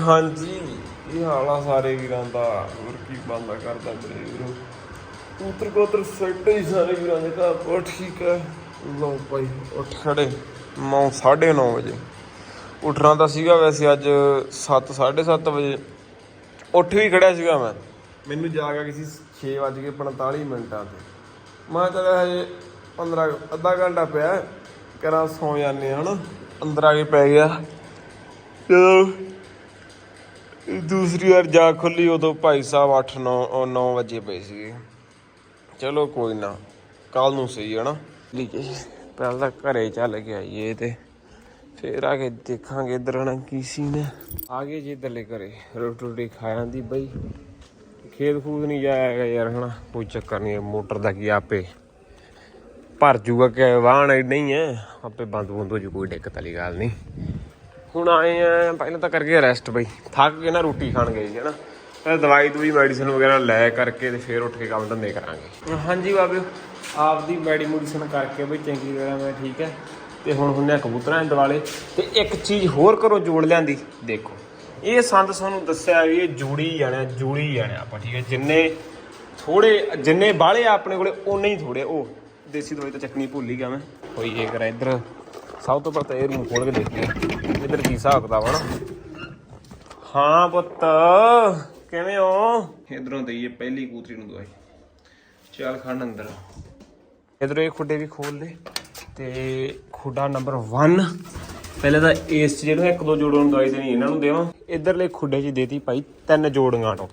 ਹਾਂਜੀ। ਇਹ ਹਾਲ ਆ ਸਾਰੇ ਵੀਰਾਂ ਦਾ। ਹੋਰ ਕੀ ਬੰਦਾ ਕਰਦਾ ਮੇਰੇ ਵੀਰੋ। ਉਤਰ ਕੋਤਰ ਸੱਟ ਹੀ ਸਾਰੇ ਵੀਰਾਂ ਦੇ ਘਰ। ਪਰ ਠੀਕ ਹੈ ਲਓ ਭਾਈ, ਉੱਠ ਖੜੇ। 9 9:30 ਵਜੇ। ਉੱਠਣਾ ਤਾਂ ਸੀਗਾ ਵੈਸੇ ਅੱਜ 7 7:30 ਵਜੇ। ਉੱਠ ਵੀ ਖੜਿਆ ਸੀਗਾ ਮੈਂ। ਮੈਨੂੰ ਜਾਗ ਆ ਗਈ ਸੀ 6:45 ਮਿੰਟਾਂ ਤੇ। ਮੈਂ ਕਿਹਾ ਚੱਲ ਹਜੇ 15 ਅੱਧਾ ਘੰਟਾ ਪਿਆ। ਕਰਾਂ ਸੌ ਜਾਂਦੇ ਹਾਂ ਹਨਾ। ਅੰਦਰ ਆ ਕੇ ਪੈ ਗਿਆ। ਜਦੋਂ ਦੂਸਰੀ ਵਾਰ ਜਾ ਖੁੱਲੀ ਉਦੋਂ ਭਾਈ ਸਾਹਿਬ 8 9 9 ਵਜੇ ਪਏ ਸੀਗੇ। ਚਲੋ ਕੋਈ ਨਾ ਕੱਲ ਨੂੰ ਸਹੀ ਹੈ ਨਾ। ਲੀਜੇ, ਪਹਿਲਾਂ ਤਾਂ ਘਰੇ ਚੱਲ ਕੇ ਆਈਏ ਤੇ ਫੇਰ ਆ ਕੇ ਦੇਖਾਂਗੇ ਇਧਰ ਨਾ ਕੀ ਸੀਨ ਹੈ। ਆ ਗਏ ਜੀ ਇੱਧਰਲੇ ਘਰੇ, ਰੋਟੀ ਰੋਟੀ ਖਾ ਜਾਂਦੀ ਬਈ। ਖੇਤ ਖੂਦ ਨਹੀਂ ਜਾਇਆਗਾ ਯਾਰ ਹਨਾ, ਕੋਈ ਚੱਕਰ ਨਹੀਂ ਮੋਟਰ ਦਾ ਕੀ ਆਪੇ ਭਰ ਜੂਗਾ ਕਿ ਵਾਹਣ ਨਹੀਂ ਹੈ ਆਪੇ ਬੰਦ ਬੰਦ ਹੋ ਜੂ, ਕੋਈ ਦਿੱਕਤ ਵਾਲੀ ਗੱਲ ਨਹੀਂ। ਹੁਣ ਆਏ ਆ ਪਹਿਲਾਂ ਤਾਂ ਕਰਕੇ ਰੈਸਟ ਬਈ। ਥੱਕ ਕੇ ਨਾ ਰੋਟੀ ਖਾਣ ਗਏ ਸੀ ਹਨਾ। ਫਿਰ ਦਵਾਈ ਦੂਈ ਮੈਡੀਸਨ ਵਗੈਰਾ ਲੈ ਕਰਕੇ ਤੇ ਫਿਰ ਉੱਠ ਕੇ ਕੰਮ ਧੰਦੇ ਕਰਾਂਗੇ। ਹਾਂਜੀ ਬਾਬਿਓ ਆਪਦੀ ਮੈਡੀਮੈਡੀਸਨ ਕਰਕੇ ਬਈ ਚੰਗੀ ਤਰ੍ਹਾਂ ਮੈਂ ਠੀਕ ਹੈ ਤੇ ਹੁਣ ਹੁੰਨੇ ਕਬੂਤਰਾਂ ਦੇ ਦਿਵਾਲੇ ਤੇ ਇੱਕ ਚੀਜ਼ ਹੋਰ ਕਰੋ ਜੋੜ ਲਿਆਂਦੀ ਦੇਖੋ। ਇਹ ਸੰਦ ਤੁਹਾਨੂੰ ਦੱਸਿਆ ਵੀ ਇਹ ਜੋੜੀ ਜਾਣਾ ਜੋੜੀ ਜਾਣਾ ਆਪਾਂ ਠੀਕ ਹੈ ਜਿੰਨੇ ਥੋੜੇ ਜਿੰਨੇ ਬਾਹਲੇ ਆ ਆਪਣੇ ਕੋਲੇ ਉਨੇ ਹੀ ਥੋੜੇ ਉਹ ਦੇਸੀ ਦਵਾਈ ਤਾਂ ਚੱਕਣੀ ਭੁੱਲ ਹੀ ਗਿਆ ਮੈਂ। ਕੋਈ ਇਹ ਕਰਾਂ ਇੱਧਰ। ਸਭ ਤੋਂ ਪਹਿਲਾਂ ਇਹ ਨੂੰ ਖੋਲ ਕੇ ਦੇਖੀਏ ਇੱਧਰ ਕੀ ਹਿਸਾਬ ਕਿਤਾਬ ਆ ਨਾ। ਹਾਂ ਪੁੱਤ ਕਿਵੇਂ ਹੋ? ਇਧਰੋਂ ਦਈਏ ਪਹਿਲੀ ਕੂਤਰੀ ਨੂੰ ਦਵਾਈ। ਚੱਲ ਖੰਡ ਅੰਦਰ। ਇਧਰੋਂ ਇਹ ਖੁੱਡੇ ਵੀ ਖੋਲ ਲੈ ਤੇ ਖੁੱਡਾ ਨੰਬਰ 1 ਪਹਿਲੇ ਤਾਂ ਇਸ ਚ ਜਿਹੜਾ ਇੱਕ ਦੋ ਜੋੜਾਂ ਨੂੰ ਦਵਾਈ ਦੇਣੀ ਇਹਨਾਂ ਨੂੰ ਦੇਵਾਂ। ਇਧਰਲੇ ਖੁੱਡੇ 'ਚ ਦੇਤੀ ਭਾਈ ਤਿੰਨ ਜੋੜੀਆਂ ਨੂੰ।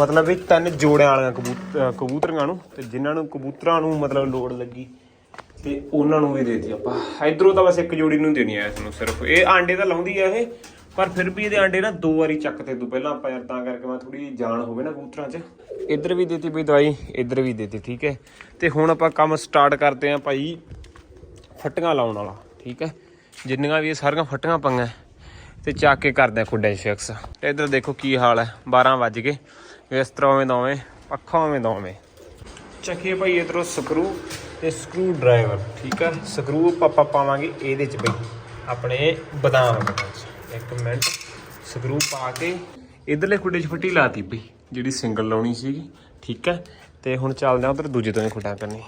ਮਤਲਬ ਵੀ ਤਿੰਨ ਜੋੜਿਆਂ ਵਾਲੀਆਂ ਕਬੂਤ- ਕਬੂਤਰੀਆਂ ਨੂੰ ਤੇ ਜਿਨ੍ਹਾਂ ਨੂੰ ਕਬੂਤਰਾਂ ਨੂੰ ਮਤਲਬ ਲੋੜ ਲੱਗੀ। ਤੇ ਉਹਨਾਂ ਨੂੰ ਵੀ ਦੇਤੀ। ਆਪਾਂ ਇਧਰੋਂ ਤਾਂ ਬਸ ਇੱਕ ਜੋੜੀ ਨੂੰ ਦੇਣੀ ਆ ਇਸ ਨੂੰ ਸਿਰਫ। ਇਹ ਆਂਡੇ ਤਾਂ ਲਾਉਂਦੀ ਆ ਇਹ, ਪਰ ਫਿਰ ਵੀ ਇਹਦੇ ਆਂਡੇ ਨਾ ਦੋ ਵਾਰੀ ਚੱਕ ਚੱਕਤੇ ਤੂੰ ਪਹਿਲਾਂ ਆਪਾਂ ਯਾਰ ਤਾਂ ਕਰਕੇ ਮੈਂ ਥੋੜੀ ਜਾਣ ਹੋਵੇ ਨਾ ਕਬੂਤਰਾਂ 'ਚ। ਇੱਧਰ ਵੀ ਦੇਤੀ ਬਈ ਦਵਾਈ, ਇੱਧਰ ਵੀ ਦੇਤੀ, ਠੀਕ ਹੈ। ਤੇ ਹੁਣ ਆਪਾਂ ਕੰਮ ਸਟਾਰਟ ਕਰਦੇ ਆਂ ਭਾਈ ਫੱਟੀਆਂ ਲਾਉਣ ਵਾਲਾ, ਠੀਕ ਹੈ। ਜਿੰਨੀਆਂ ਵੀ ਇਹ ਸਾਰੀਆਂ ਫੱਟੀਆਂ ਪੰਗਾਂ ਤੇ ਚੱਕ ਕੇ ਕਰਦੇ ਆ ਖੁੱਡੇ 'ਚ ਫਿਕਸ ਤੇ ਇੱਧਰ ਦੇਖੋ ਕੀ ਹਾਲ ਹੈ 12 ਵੱਜ ਗਏ। ਇਸ ਤਰ੍ਹਾਂ ਉਵੇਂ ਦੋਵੇਂ ਪੱਖਾਂ ਉਵੇਂ ਦੋਵੇਂ ਚੱਕੀਏ ਭਾਈ ਇਧਰੋਂ ਸਕਰੂ ਤੇ ਸਕਰੂ ਡਰਾਈਵਰ ਠੀਕ ਆ? ਸਕਰੂ ਆਪਾਂ ਪਾਵਾਂਗੇ ਇਹਦੇ ਚ ਬਈ, ਆਪਣੇ ਬਦਾਮ। ਦੇ ਵਿੱਚ ਇੱਕ ਮਿੰਟ ਸਕਰੂ ਪਾ ਕੇ ਇਧਰਲੇ ਖੁੱਡੇ 'ਚ ਫੱਟੀ ਲਾਤੀ ਬਈ, ਜਿਹੜੀ ਸਿੰਗਲ ਲਾਉਣੀ ਸੀਗੀ, ਠੀਕ ਹੈ ਤੇ ਹੁਣ ਚੱਲਦੇ ਆ ਉਧਰ ਦੂਜੇ ਤੋਂ ਹੀ ਖੁੱਡਾ ਕਰਨੀ।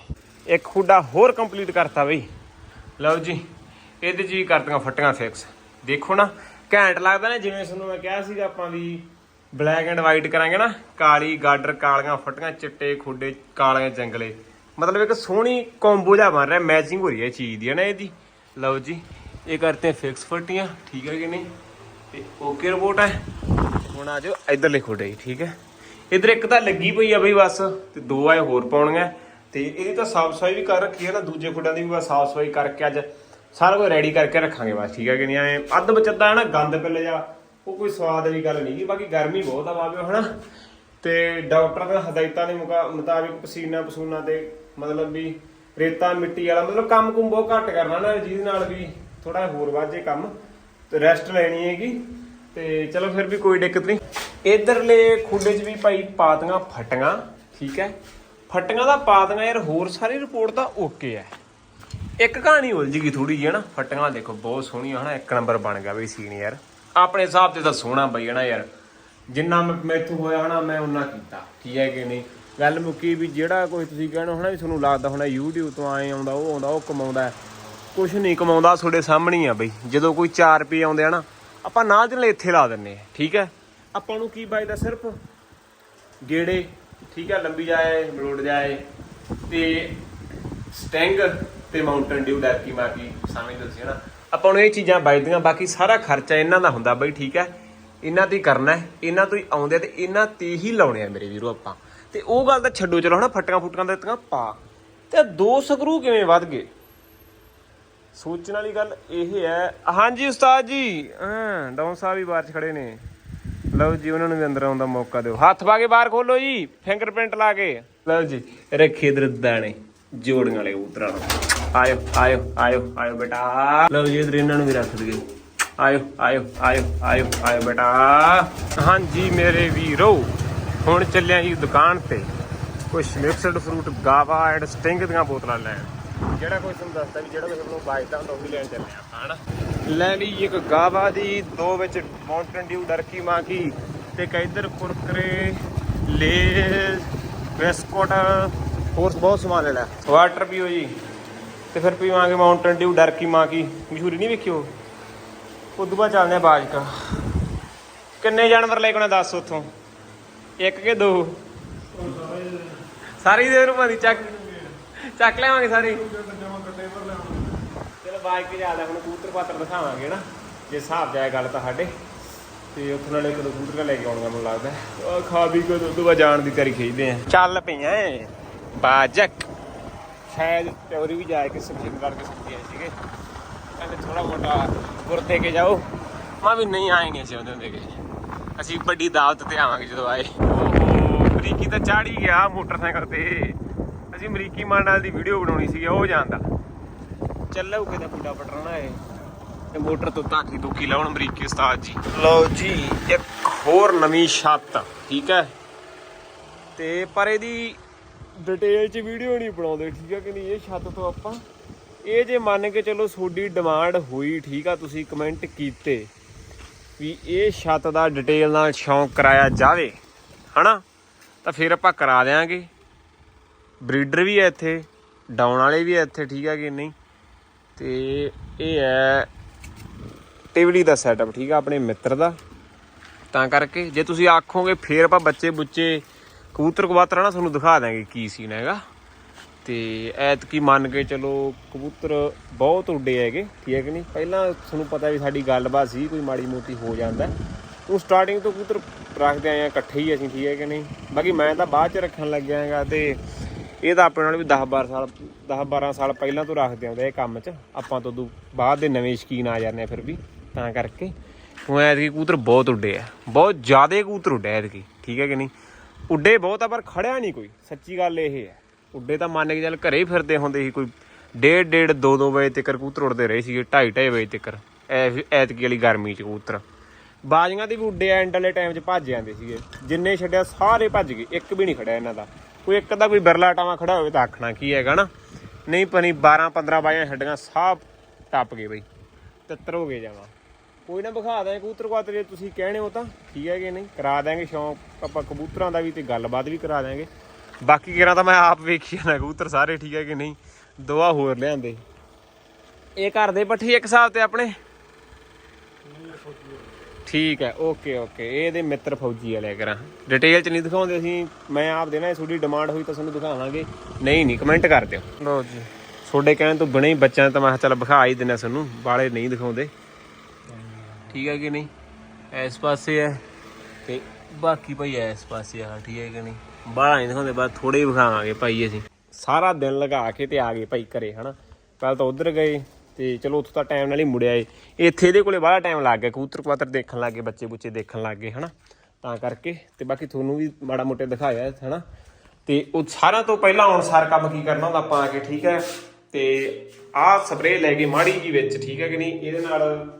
ਇੱਕ ਖੁੱਡਾ ਹੋਰ ਕੰਪਲੀਟ ਕਰਤਾ ਬਈ। ਲਓ ਜੀ, ਇਹਦੇ 'ਚ ਵੀ ਕਰਤੀਆਂ ਫੱਟੀਆਂ ਫਿਕਸ ਦੇਖੋ ਨਾ, ਘੈਂਟ ਲੱਗਦਾ ਨਾ, ਜਿਵੇਂ ਤੁਹਾਨੂੰ ਮੈਂ ਕਿਹਾ ਸੀਗਾ ਆਪਾਂ ਵੀ ਬਲੈਕ ਐਂਡ ਵਾਈਟ ਕਰਾਂਗੇ ਨਾ, ਕਾਲੀ, ਗਾਡਰ, ਕਾਲੀਆਂ ਫੱਟੀਆਂ, ਚਿੱਟੇ ਖੁੱਡੇ, ਕਾਲੀਆਂ ਜੰਗਲੇ। ਮਤਲਬ ਇੱਕ ਸੋਹਣੀ ਕੰਬੋ ਜਿਹਾ ਬਣ ਰਿਹਾ ਮੈਚਿੰਗ ਹੋ ਰਹੀ ਹੈ ਇਹ ਚੀਜ਼ ਦੀ, ਹੈ ਨਾ ਇਹਦੀ? ਲਓ ਜੀ, ਇਹ ਕਰਤੇ ਫਿਕਸ ਫੱਟੀਆਂ, ਠੀਕ ਹੈ ਕਿ ਨਹੀਂ? ਤੇ ਓਕੇ ਰਿਪੋਰਟ ਹੈ। ਹੁਣ ਆ ਜਾਓ ਇਧਰਲੇ ਖੁੱਡੇ ਜੀ ਠੀਕ ਹੈ? ਇਧਰ ਇੱਕ ਤਾਂ ਲੱਗੀ ਪਈ ਆ ਬਈ ਬਸ, ਤੇ ਦੋ ਆਏ ਹੋਰ ਪਾਉਣੀਆਂ। ਤੇ ਇਹਦੀ ਤਾਂ ਸਾਫ਼ ਸਫ਼ਾਈ ਵੀ ਕਰ ਰੱਖੀ ਹੈ ਨਾ, ਦੂਜੇ ਖੁੱਡਾਂ ਦੀ ਵੀ ਬਸ ਸਾਫ਼ ਸਫ਼ਾਈ ਕਰਕੇ ਅੱਜ ਸਾਰਾ ਕੁਝ ਰੈਡੀ ਕਰਕੇ ਰੱਖਾਂਗੇ ਬਸ, ਠੀਕ ਹੈ ਕਿ ਨਹੀਂ? ਐ ਅੱਧ ਬਚਦਾ ਹੈ ਨਾ, ਗੰਦ ਪਿੱਲ ਜਾ ਉਹ ਕੋਈ ਸਵਾਦ ਵਾਲੀ ਗੱਲ ਨਹੀਂ ਗੀ, ਬਾਕੀ ਗਰਮੀ ਬਹੁਤ ਆ ਬਾਬਿਓ ਹਨਾ? ਤੇ ਡਾਕਟਰ ਦੇ ਹਦਾਇਤਾਂ ਦੇ ਮੁਕਾ- ਮੁਤਾਬਿਕ ਪਸੀਨਾ ਪਸੂਨਾ ਤੇ ਮਤਲਬ ਵੀ ਰੇਤਾ ਮਿੱਟੀ ਵਾਲਾ, ਮਤਲਬ ਕੰਮ ਕੁੰਮ ਬਹੁਤ ਘੱਟ ਕਰਨਾ ਨਾ ਜਿਹਦੇ ਨਾਲ ਵੀ ਥੋੜਾ ਹੋਰ ਵਾਜੇ ਕੰਮ, ਤੇ ਰੈਸਟ ਲੈਣੀ ਹੈਗੀ, ਤੇ ਚਲੋ ਫਿਰ ਵੀ ਕੋਈ ਦਿੱਕਤ ਨਹੀਂ। ਇਧਰਲੇ ਖੁੱਡੇ 'ਚ ਵੀ ਭਾਈ ਪਾਤੀਆਂ ਫਟੀਆਂ, ਠੀਕ ਹੈ? ਫਟੀਆਂ ਦਾ ਪਾਤੀਆਂ ਯਾਰ ਹੋਰ ਸਾਰੀ ਰਿਪੋਰਟ ਤਾਂ ਓਕੇ ਹੈ। ਇੱਕ ਕਹਾਣੀ ਉਲਝ ਗਈ ਥੋੜੀ ਜਿਹੀ ਹਨਾ ਫਟੀਆਂ ਦੇਖੋ ਬਹੁਤ ਸੋਹਣੀਆਂ, ਹਨਾ, ਇੱਕ ਨੰਬਰ ਬਣ ਗਿਆ ਬਈ ਸੀਨ ਯਾਰ। ਆਪਣੇ ਹਿਸਾਬ ਤੇ ਤਾਂ ਸੋਹਣਾ ਬਈ ਹਨਾ ਯਾਰ, ਜਿੰਨਾ ਮੈਂ- ਮੈਥੋਂ ਹੋਇਆ ਹਨਾ, ਮੈਂ ਉਹਨਾਂ ਕੀਤਾ ਕੀ ਹੈ ਕਿ ਨਹੀਂ? ਗੱਲ ਮੁੱਕੀ ਵੀ ਜਿਹੜਾ ਕੋਈ ਤੁਸੀਂ ਕਹਿਣਾ ਹਨਾ ਵੀ ਤੁਹਾਨੂੰ ਲੱਗਦਾ ਹੋਣਾ YouTube ਤੋਂ ਆਏ ਆਉਂਦਾ, ਉਹ ਆਉਂਦਾ, ਉਹ ਕਮਾਉਂਦਾ ਹੈ। ਕੁਛ ਨਹੀਂ ਕਮਾਉਂਦਾ ਤੁਹਾਡੇ ਸਾਹਮਣੇ ਆ ਬਈ। ਜਦੋਂ ਕੋਈ 4 ਰੁਪਏ ਆਉਂਦੇ ਆ ਨਾ, ਆਪਾਂ ਨਾਲ ਦੇ ਨਾਲ ਇੱਥੇ ਲਾ ਦਿੰਨੇ ਠੀਕ ਹੈ? ਆਪਾਂ ਨੂੰ ਕੀ ਬਾਈਦਾ ਸਿਰਫ? ਗੇੜੇ, ਠੀਕ ਹੈ, ਲੰਬੀ ਜਾਏ ਮਰੋੜ ਜਾਏ, ਤੇ ਸਟੈਂਗ ਤੇ ਮਾਊਂਟਨ ਡਿਊ ਡੈਰਕੀ ਮਾਕੀ ਸਮਝਦੇ ਸੀ ਨਾ। ਆਪਾਂ ਨੂੰ ਇਹ ਚੀਜ਼ਾਂ ਬਚਦੀਆਂ, ਬਾਕੀ ਸਾਰਾ ਖਰਚਾ ਇਹਨਾਂ ਦਾ ਹੁੰਦਾ ਬਈ, ਠੀਕ ਹੈ? ਇਹਨਾਂ ਤੇ ਹੀ ਕਰਨਾ ਹੈ, ਇਹਨਾਂ ਤੋਂ ਹੀ ਆਉਂਦੇ ਆ ਤੇ ਇਹਨਾਂ ਤੇ ਹੀ ਲਾਉਣੇ ਆ ਮੇਰੇ ਵੀਰੋ ਆਪਾਂ। ਤੇ ਉਹ ਗੱਲ ਤਾਂ ਛੱਡੋ, ਚਲੋ ਹਨਾ, ਫਟਕਾਂ ਫੁਟਕਾਂ ਦੇ ਦਿੱਤੀਆਂ ਪਾ। ਤੇ ਦੋ ਸਕਰੂ ਕਿਵੇਂ ਵੱਧ ਗਏ? ਸੋਚਣ ਵਾਲੀ ਗੱਲ ਇਹ ਹੈ। ਹਾਂਜੀ, ਉਸਤਾਦ ਜੀ। ਹਾਂ ਡਾਊਨ ਸਾਹਿਬ ਵੀ ਬਾਹਰ ਖੜੇ ਨੇ। ਲਓ ਜੀ, ਉਹਨਾਂ ਨੂੰ ਵੀ ਅੰਦਰ ਆਉਣ ਦਾ ਮੌਕਾ ਦਿਓ। ਹੱਥ ਪਾ ਕੇ ਬਾਹਰ ਖੋਲੋ ਜੀ ਫਿੰਗਰਪ੍ਰਿੰਟ ਲਾ ਕੇ। ਲਓ ਜੀ, ਰੱਖੇ ਇਧਰ ਦਾਣੇ ਜੋੜਨ ਵਾਲੇ ਉਤਰਾਂ ਨੂੰ। ਆਇਓ ਆਇਓ ਆਇਓ ਆਇਓ ਬੇਟਾ। ਲਓ ਜੀ, ਇਧਰ ਇਹਨਾਂ ਨੂੰ ਵੀ ਰੱਖ ਦਈਏ। ਆਇਓ ਆਇਓ ਆਇਓ ਆਇਓ ਆਇਓ ਬੇਟਾ। ਹਾਂਜੀ, ਮੇਰੇ ਵੀਰੋ। ਹੁਣ ਚੱਲਿਆ ਜੀ ਦੁਕਾਨ ਤੇ। ਕੁਝ mixed fruit guava and Sting ਦੀਆਂ ਬੋਤਲਾਂ ਲੈਣ। ਜਿਹੜਾ ਕੋਈ ਤੁਹਾਨੂੰ ਦੱਸਦਾ ਵੀ ਜਿਹੜਾ ਕਿਸੇ ਨੂੰ ਬਾਜਦਾ ਹੁੰਦਾ ਉਹ ਵੀ ਲੈਣ ਚੱਲੇ ਆਪਾਂ ਹਨਾ? ਲੈ ਲਈ ਇੱਕ ਗਾਵਾ ਦੀ ਦੋ ਵਿੱਚ ਮਾਊਂਟਨ ਡਿਊ ਡਰਕੀ ਮਾਂ ਕੀ ਤੇ ਇੱਕ ਇੱਧਰ ਕੁਰਕਰੇ ਲੇਜ਼ ਬਿਸਕੁਟ। ਹੋਰ ਬਹੁਤ ਸਮਾਨ ਲੈਣਾ। ਵਾਟਰ ਪੀਓ ਜੀ। ਤੇ ਫਿਰ ਪੀਵਾਂਗੇ ਮਾਊਂਟਨ ਡਿਊ ਡਰਕੀ ਮਾਂ ਕੀ ਮਸ਼ਹੂਰੀ ਨਹੀਂ ਵੇਖਿਓ ਉਦੋਂ ਬਾਅਦ ਚੱਲਦੇ ਆ ਬਾਜਕਾ। ਕਿੰਨੇ ਜਾਨਵਰ ਲੈ ਕੇ ਆਉਣਾ ਦੱਸ ਉੱਥੋਂ? ਇੱਕ ਕੇ ਦੋ। ਸਾਰੀ ਦੇ ਨੂੰ ਭਾਂਦੀ ਚੱਕ ਚੱਕ ਲਿਆਵਾਂਗੇ ਸਾਰੀ। ਚਲੋ ਬਾਈਕ ਤੇ ਜ਼ਿਆਦਾ ਹੁਣ ਕਬੂਤਰ ਪਾਤਰ ਦਿਖਾਵਾਂਗੇ ਨਾ, ਜੇ ਹਿਸਾਬ ਜਾਏ ਗੱਲ ਤਾਂ ਸਾਡੇ। ਤੇ ਉੱਥੋਂ ਨਾਲੇ ਇੱਕ ਦੋ ਲੈ ਕੇ ਆਉਣਗੇ ਮੈਨੂੰ ਲੱਗਦਾ। ਉਹ ਖਾ ਵੀ ਕੇ ਉਦੋਂ ਬਾਅਦ ਜਾਣ ਦੀ ਕਰੀ ਖਿੱਚਦੇ ਆ। ਚੱਲ ਪਈਆਂ ਏ, ਬਾਜਕ। ਸ਼ਾਇਦ ਚੋਰੀ ਵੀ ਜਾਏ ਕਿ ਸਬਜ਼ੀ ਕਰਕੇ ਸਬਜ਼ੀ ਆਏ ਸੀਗੇ। ਕਹਿੰਦੇ ਥੋੜਾ ਮੋਟਾ ਗੁਰ ਦੇ ਕੇ ਜਾਓ। ਮੈਂ ਵੀ ਨਹੀਂ ਆਏ ਨਹੀਂ ਅਸੀਂ ਉਹਦੇ ਦੇ ਕੇ ਅਸੀਂ ਵੱਡੀ ਦਾਵਤ ਤੇ ਆਵਾਂਗੇ ਜਦੋਂ ਆਏ। ਓਹੋ ਅਮਰੀਕੀ ਤਾਂ ਚਾੜੀ ਗਿਆ ਮੋਟਰਸਾਈਕਲ ਤੇ। ਅਸੀਂ ਅਮਰੀਕੀ ਮਾਂ ਨਾਲ ਦੀ ਵੀਡੀਓ ਬਣਾਉਣੀ ਸੀ ਉਹ ਜਾਂਦਾ ਚੱਲੂ ਕਿਤੇ ਬੁੱਢਾ ਪਟਰਨਾ ਏ। ਤੇ ਮੋਟਰ ਤੋਂ ਤਾਕੀ ਦੂਕੀ ਲਾਉਣ ਅਮਰੀਕੀ ਉਸਤਾਦ ਜੀ। ਲਓ ਜੀ ਇੱਕ ਹੋਰ ਨਵੀਂ ਛੱਤ ਠੀਕ ਹੈ? ਤੇ ਪਰ ਇਹਦੀ ਡਿਟੇਲ ਚ ਵੀਡੀਓ ਨਹੀਂ ਬਣਾਉਂਦੇ ਠੀਕ ਹੈ ਕਿ ਨਹੀਂ? ਇਹ ਛੱਤ ਤੋਂ ਆਪਾਂ। ਇਹ ਜੇ ਮੰਨ ਕੇ ਚਲੋ ਤੁਹਾਡੀ ਡਿਮਾਂਡ ਹੋਈ ਠੀਕ ਆ ਤੁਸੀਂ ਕਮੈਂਟ ਕੀਤੇ। ਵੀ ਇਹ ਛੱਤ ਦਾ ਡਿਟੇਲ ਨਾਲ ਸ਼ੌਂਕ ਕਰਾਇਆ ਜਾਵੇ, ਹਨਾ? ਤਾਂ ਫਿਰ ਆਪਾਂ ਕਰਾ ਦਿਆਂਗੇ। ਬਰੀਡਰ ਵੀ ਹੈ ਇੱਥੇ, ਡਾਉਣ ਵਾਲੇ ਵੀ ਹੈ ਇੱਥੇ, ਠੀਕ ਹੈ ਕਿ ਨਹੀਂ? ਤੇ ਇਹ ਹੈ ਟਿਵੜੀ ਦਾ ਸੈਟਅਪ ਠੀਕ ਆ, ਆਪਣੇ ਮਿੱਤਰ ਦਾ। ਤਾਂ ਕਰਕੇ ਜੇ ਤੁਸੀਂ ਆਖੋਗੇ, ਫੇਰ ਆਪਾਂ ਬੱਚੇ ਬੁੱਚੇ ਕਬੂਤਰ ਕਬਾਤਰ ਨਾ, ਤੁਹਾਨੂੰ ਦਿਖਾ ਦਾਂਗੇ ਕੀ ਸੀਨ ਹੈਗਾ। ਤੇ ਐਤਕੀ ਮੰਨ ਕੇ ਚਲੋ ਕਬੂਤਰ ਬਹੁਤ ਉੱਡੇ ਹੈਗੇ, ਠੀਕ ਹੈ ਕਿ ਨਹੀਂ? ਪਹਿਲਾਂ ਤੁਹਾਨੂੰ ਪਤਾ ਵੀ ਸਾਡੀ ਗੱਲਬਾਤ ਸੀ, ਕੋਈ ਮਾੜੀ ਮੋਟੀ ਹੋ ਜਾਂਦਾ। ਉਹ ਸਟਾਰਟਿੰਗ ਤੋਂ ਕਬੂਤਰ ਰੱਖਦੇ ਆਏ ਆ ਇਕੱਠੇ ਹੀ ਅਸੀਂ, ਠੀਕ ਹੈ ਕਿ ਨਹੀਂ? ਬਾਕੀ ਮੈਂ ਤਾਂ ਬਾਅਦ ਚ ਰੱਖਣ ਲੱਗਿਆ ਹੈਗਾ ਤੇ ਇਹ ਤਾਂ ਆਪਣੇ ਨਾਲ ਵੀ 10 12 ਸਾਲ 10 12 ਸਾਲ ਪਹਿਲਾਂ ਤੋਂ ਰੱਖਦੇ ਆਉਂਦੇ ਇਹ ਕੰਮ 'ਚ। ਆਪਾਂ ਤੋਂ ਉਦੋਂ ਬਾਅਦ ਦੇ ਨਵੇਂ ਸ਼ਕੀਨ ਆ ਜਾਂਦੇ ਆ ਫਿਰ ਵੀ, ਤਾਂ ਕਰਕੇ। ਹੁਣ ਐਤਕੀ ਕਬੂਤਰ ਬਹੁਤ ਉੱਡੇ ਆ, ਬਹੁਤ ਜ਼ਿਆਦਾ ਕਬੂਤਰ ਉੱਡੇ ਐਤਕੀ, ਠੀਕ ਹੈ ਕਿ ਨਹੀਂ? ਉੱਡੇ ਬਹੁਤ ਆ, ਪਰ ਖੜਿਆ ਨਹੀਂ ਕੋਈ, ਸੱਚੀ ਗੱਲ ਇਹ ਹੈ। ਉੱਡੇ ਤਾਂ ਮੰਨ ਕੇ ਚੱਲ ਘਰੇ ਹੀ ਫਿਰਦੇ ਹੁੰਦੇ ਸੀ ਕੋਈ ਡੇਢ ਡੇਢ 2 2 ਵਜੇ ਤੱਕ ਕਬੂਤਰ ਉੱਡਦੇ ਰਹੇ ਸੀਗੇ 2:30 2:30 ਵਜੇ ਤੱਕ ਐਤਕੀ ਵਾਲੀ ਗਰਮੀ 'ਚ ਕਬੂਤਰ। ਬਾਜ਼ੀਆਂ ਦੇ ਵੀ ਉੱਡੇ ਐਂਡ ਵਾਲੇ ਟਾਈਮ 'ਚ ਭੱਜ ਜਾਂਦੇ ਸੀਗੇ। ਜਿੰਨੇ ਛੱਡਿਆ ਸਾਰੇ ਭੱਜ ਗਏ, ਇੱਕ ਵੀ ਨਹੀਂ ਖੜਿਆ ਇਹਨਾਂ ਦਾ। ਕੋਈ ਇੱਕ ਦਾ ਕੋਈ ਬਿਰਲਾ ਟਾਵਾ ਖੜਾ ਹੋਵੇ ਤਾਂ ਆਖਣਾ ਕੀ ਹੈਗਾ ਨਾ। ਨਹੀਂ ਪਨੀ 12 15 ਬਾਜ਼ੀਆਂ ਛੱਡੀਆਂ, ਸਾਹ ਟੱਪ ਗਏ ਬਈ। ਤਿੱਤਰ ਹੋ ਗਏ ਜਾਵਾ। ਕੋਈ ਨਾ ਵਿਖਾ ਦਾਂ ਕਬੂਤਰ ਕਵਾਤਰ ਜੇ ਤੁਸੀਂ ਕਹਿਣੇ ਹੋ ਤਾਂ। ਠੀਕ ਹੈ ਕਿ ਨਹੀਂ? ਕਰਾ ਦਾਂਗੇ ਸ਼ੌਂਕ। ਆਪਾਂ ਕਬੂਤਰਾਂ ਦਾ ਵੀ ਤੇ ਗੱਲਬਾਤ ਵੀ ਕਰਾ ਦਾਂਗੇ ਬਾਕੀ ਕਿਰਾਂ ਤਾਂ ਮੈਂ ਆਪ ਵੇਖੀ ਨਾ ਕਬੂਤਰ ਸਾਰੇ ਠੀਕ ਹੈ ਕਿ ਨਹੀਂ? ਦੋਆ ਹੋਰ ਲਿਆਂਦੇ। ਇਹ ਘਰ ਦੇ ਪੱਠੀ ਇੱਕ ਹਿਸਾਬ ਤੇ ਆਪਣੇ? ਠੀਕ ਹੈ ਓਕੇ ਓਕੇ। ਇਹ ਇਹਦੇ ਮਿੱਤਰ ਫੌਜੀ ਵਾਲੇ ਕਰਾਂ ਡਿਟੇਲ ਚ ਨਹੀਂ ਦਿਖਾਉਂਦੇ ਅਸੀਂ ਮੈਂ ਆਪ ਦੇਣਾ ਤੁਹਾਡੀ ਡਿਮਾਂਡ ਹੋਈ ਤਾਂ ਤੁਹਾਨੂੰ ਦਿਖਾਵਾਂਗੇ। ਨਹੀਂ ਨਹੀਂ ਕਮੈਂਟ ਕਰ ਦਿਓ। ਲਓ ਜੀ। ਤੁਹਾਡੇ ਕਹਿਣ ਤੋਂ ਬਣੇ ਹੀ ਬੱਚਿਆਂ ਤਾਂ ਮੈਂ ਚੱਲ ਵਿਖਾ ਹੀ ਦਿੰਨਾ ਤੁਹਾਨੂੰ ਬਾਲੇ ਨਹੀਂ ਦਿਖਾਉਂਦੇ। ਠੀਕ ਹੈ ਕਿ ਨਹੀਂ? ਇਸ ਪਾਸੇ ਹੈ ਤੇ ਬਾਕੀ ਭਾਈ ਇਸ ਪਾਸੇ ਆ ਠੀਕ ਹੈ ਕਿ ਨਹੀਂ? ਬਾਹਲਾ ਨਹੀਂ ਦਿਖਾਉਂਦੇ, ਬਸ ਥੋੜੇ ਹੀ ਵਿਖਾਵਾਂਗੇ ਭਾਈ ਅਸੀਂ। ਸਾਰਾ ਦਿਨ ਲਗਾ ਕੇ ਤੇ ਆ ਗਏ ਭਾਈ ਘਰੇ, ਹਨਾ? ਪਹਿਲਾਂ ਤਾਂ ਉਧਰ ਗਏ ਤੇ ਚਲੋ ਉੱਥੋਂ ਤਾਂ ਟਾਈਮ ਨਾਲ ਹੀ ਮੁੜਿਆ ਏ। ਇੱਥੇ ਇਹਦੇ ਕੋਲੇ ਬਾਹਲਾ ਟਾਈਮ ਲੱਗ ਗਿਆ, ਕਬੂਤਰ ਕਵਾਤਰ ਦੇਖਣ ਲੱਗ ਗਏ, ਬੱਚੇ ਬੁੱਚੇ ਦੇਖਣ ਲੱਗ ਗਏ, ਹਨਾ? ਤਾਂ ਕਰਕੇ ਤੇ ਬਾਕੀ ਤੁਹਾਨੂੰ ਵੀ ਮਾੜਾ ਮੋਟੇ ਦਿਖਾਇਆ, ਹਨਾ? ਤੇ ਉਹ ਸਾਰਿਆਂ ਤੋਂ ਪਹਿਲਾਂ ਹੁਣ ਸਾਰ ਕੰਮ ਕੀ ਕਰਨਾ ਹੁੰਦਾ, ਆਪਾਂ ਆ ਕੇ ਠੀਕ ਹੈ। ਤੇ ਆਹ ਸਪਰੇਅ ਲੈ ਕੇ ਮਾੜੀ ਜੀ ਵਿੱਚ, ਠੀਕ ਹੈ ਕਿ ਨਹੀਂ? ਇਹਦੇ ਨਾਲ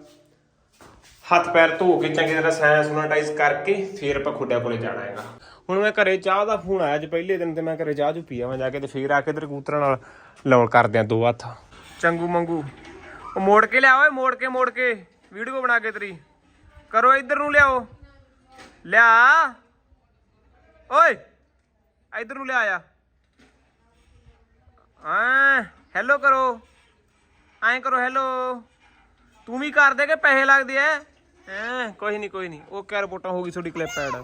ਹੱਥ ਪੈਰ ਧੋ ਕੇ ਚੰਗੀ ਤਰ੍ਹਾਂ ਸੈਨ ਸੈਨੀਟਾਈਜ਼ ਕਰਕੇ ਫਿਰ ਆਪਾਂ ਖੁੱਡਿਆਂ ਕੋਲੇ ਜਾਣਾ ਹੈਗਾ। ਹੁਣ ਮੈਂ ਘਰੇ ਚਾਹ ਦਾ ਫੋਨ ਆਇਆ ਅੱਜ ਪਹਿਲੇ ਦਿਨ ਤੇ ਮੈਂ ਘਰੇ ਚਾਹ ਜੂ ਪੀਆਵਾਂ ਜਾ ਕੇ ਤੇ ਫੇਰ ਆ ਕੇ ਇਧਰ ਕਬੂਤਰਾਂ ਨਾਲ ਲਾਉਣ ਕਰਦੇ ਆ ਦੋ ਹੱਥ। ਚੰਗੂ ਮੰਗੂ। ਉਹ ਮੋੜ ਕੇ ਲਿਆ ਓਏ, ਮੋੜ ਕੇ ਮੋੜ ਕੇ। ਵੀਡੀਓ ਬਣਾ ਕੇ ਤੇਰੀ। ਕਰੋ ਇੱਧਰ ਨੂੰ ਲਿਆਓ। ਲਿਆ। ਓਏ, ਇੱਧਰ ਨੂੰ ਲਿਆ ਆ ਹਾਂ ਹੈਲੋ ਕਰੋ। ਐਂ ਕਰੋ ਹੈਲੋ ਤੂੰ ਵੀ ਕਰ ਦੇ ਕਿ ਪੈਸੇ ਲੱਗਦੇ ਐ? ਹੈਂ ਕੋਈ ਨਹੀਂ ਕੋਈ ਨਹੀਂ ਉਹ ਕਿਆ ਰਿਪੋਰਟਾਂ ਹੋ ਗਈ ਤੁਹਾਡੀ ਕਲਿੱਪ ਐਡ